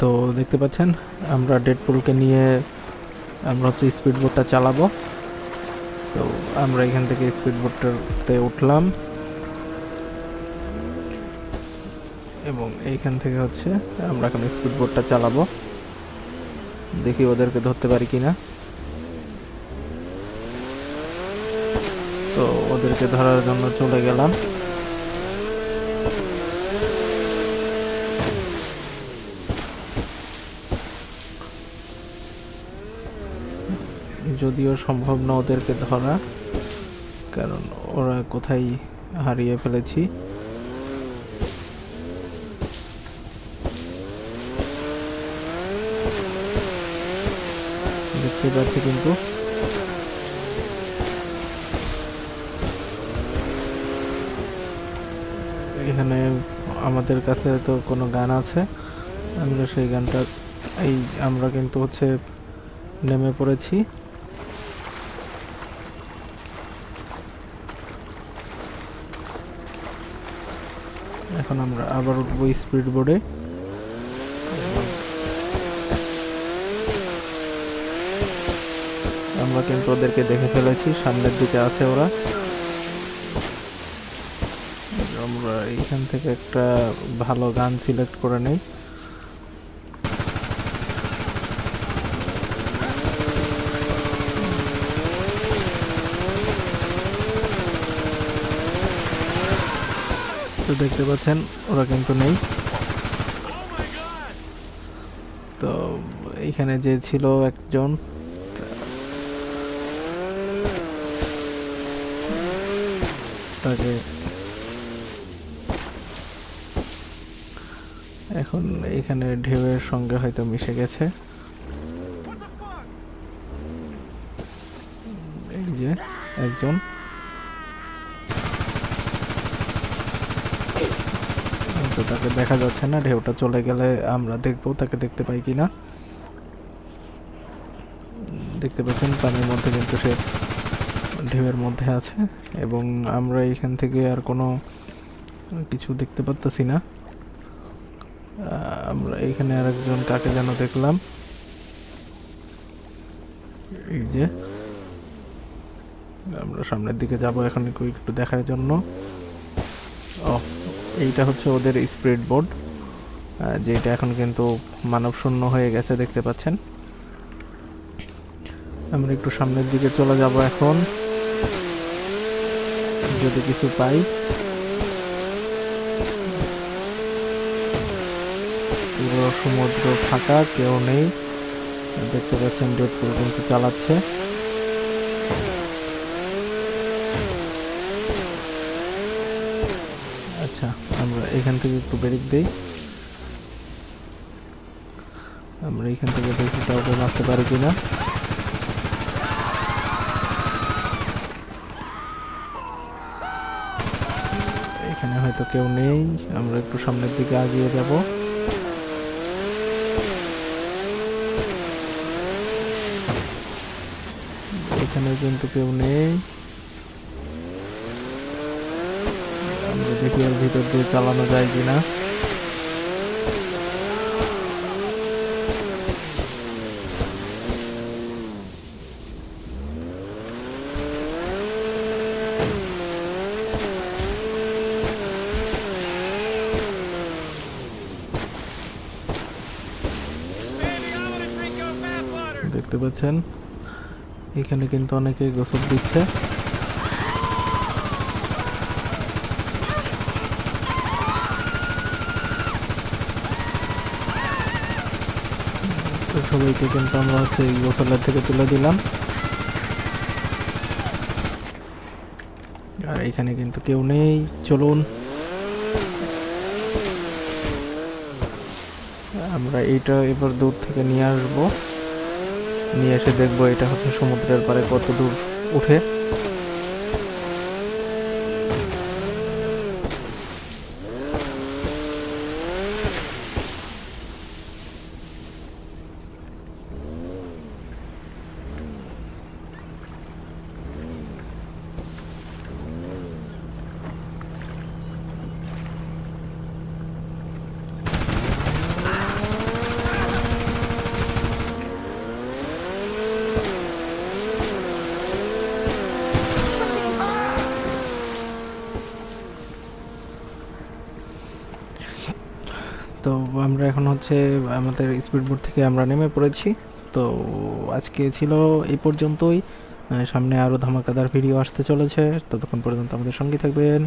তো দেখতে পাচ্ছেন, আমরা ডেডপুলকে নিয়ে আমরা হচ্ছে স্পিড বোটটা চালাবো। তো আমরা এখান থেকে স্পিড বোটটাতে উঠলাম। এবং এইখান থেকে হচ্ছে আমরা এখন স্পিড বোটটা চালাবো। দেখি ওদেরকে ধরতে পারি কিনা। তো ওদেরকে ধরার জন্য চলে গেলাম। যদিও সম্ভব না ওদেরকে ধরা, কারণ ওরা কোথায় হারিয়ে ফেলেছি। দেখতে পাচ্ছি কিন্তু। এখানে আমাদের কাছে তো কোনো গান আছে, আমরা সেই গানটা, এই আমরা কিন্তু হচ্ছে নেমে পড়েছি। এখন আমরা আবার উঠবো স্পিড বোর্ডে আমরা কিন্তু ওদেরকে দেখে ফেলেছি, সামনের দিকে আছে ওরা। আমরা এখান থেকে একটা ভালো গান সিলেক্ট করে নেই। তো দেখতে পাচ্ছেন, ওরা কিন্তু নেই। তো এইখানে যে ছিল একজন, তাকে এখন এখানে ঢেউয়ের সঙ্গে হয়তো মিশে গেছে। এই যে একজন। তো তাকে দেখা যাচ্ছে না, ঢেউটা চলে গেলে আমরা দেখব, তাকে দেখতে পাই কিনা দেখতে পাচ্ছেন, পানির মধ্যে কিন্তু সে ঢেউয়ের মধ্যে আছে এবং আমরা এখান থেকে আর কোনো কিছু দেখতে পারতেছি না। আমরা এখানে আর একজন কাকে যেন দেখলাম। এই যে। আমরা সামনের দিকে যাব এখন একটু দেখার জন্য। ও এইটা হচ্ছে ওদের স্প্রেড বোর্ড যেটা এখন কিন্তু মানব শূন্য হয়ে গেছে, দেখতে পাচ্ছেন। আমরা একটু সামনের দিকে চলে যাব এখন। যদি কিছু পাই। সমুদ্র ফাঁকা, কেউ নেই। দেখতে পাচ্ছেন ডেট পর্যন্ত চালাচ্ছে। এখান থেকে একটু ব্রেক দেই। আমরা এখান থেকে দেখি কাউকে মারতে পারি কিনা। এখানে হয়তো কেউ নেই, আমরা একটু সামনের দিকে আগিয়ে যাব। এখানে কিন্তু কেউ নেই আমরা দেখি এর ভিতর দিয়ে চালানো যায় কিনা? দেখতে পাচ্ছেন? এখানে কিন্তু অনেকে গোসল দিচ্ছে। তো সবাইকে কিন্তু আমরা হচ্ছে এই গোসলের থেকে তুলে দিলাম। আর এখানে কিন্তু কেউ নেই, চলুন। আমরা এইটা এবার দূর থেকে নিয়ে আসব। নিয়ে এসে দেখব এটা হচ্ছে সমুদ্রের পারে কত দূর উঠে। তো আমরা এখন হচ্ছে, আমাদের স্পিড বোট থেকে আমরা নেমে পড়েছি। তো আজকে ছিল এই পর্যন্তই। সামনে আরও ধামাকাদার ভিডিও আসতে চলেছে। ততক্ষণ পর্যন্ত আমাদের সঙ্গে থাকবেন।